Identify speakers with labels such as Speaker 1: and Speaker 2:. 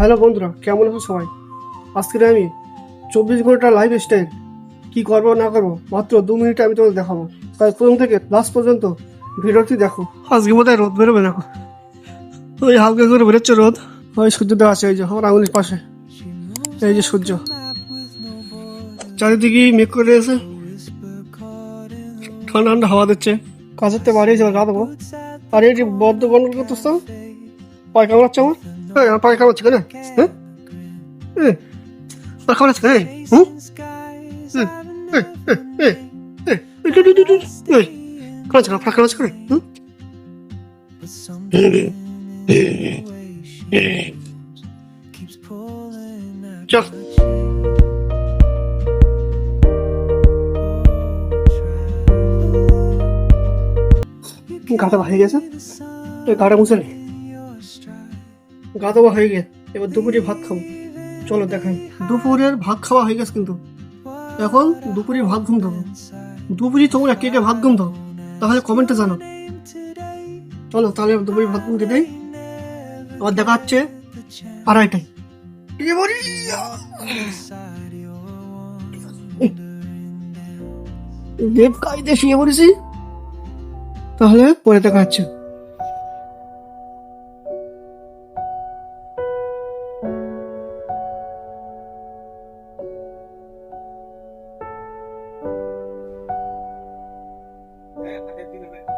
Speaker 1: Hello বন্ধুরা, কেমন আছো সবাই? আজকে আমি চব্বিশ ঘণ্টা লাইফ স্টাইল কী করব না করব, মাত্র দু মিনিটে আমি তোমাদের দেখাবো। তাই প্রথম থেকে লাস্ট পর্যন্ত ভিডিওটি দেখো। আজকে বোধহয় রোদ বেরোবে না। ওই হালকা করে বেরোচ্ছে রোদ। ওই সূর্যটা আছে, এই যে, আমার আঙুলির পাশে। এই যে সূর্য। চারিদিকে মেঘ করে এসে ঠান্ডা ঠান্ডা হাওয়া দিচ্ছে। কাছের থেকে বাড়ি যাবে দেবো আর যে বদ্ধ গন্ডল করতেছ তো পায়ে কামড়াচ্ছে আমার। পানি খাওয়া হচ্ছে কেন হ্যাঁ খাওয়া হচ্ছে কেন হুম খাওয়া হচ্ছে খাওয়া হচ্ছে কেন হুম চল গাটা ভাঙে গেছে গাটা মুছে নেই গা দেওয়া হয়ে গেছে এবার দুপুরে ভাত খাব। চলো দেখাই। দুপুরের ভাত খাওয়া হয়ে গেছে কিন্তু। এখন দুপুরে ভাত ঘুম দেবো দুপুরে তোমরা কে কে ভাত ঘুম দাও তাহলে কমেন্টে জানো চলো তাহলে দুপুরে ভাত ঘুম দিয়ে দেই। আবার দেখা হচ্ছে আড়াইটায়! দেব কাইতে শুয়ে পড়েছি। তাহলে পরে দেখা হচ্ছে। Argentina, né?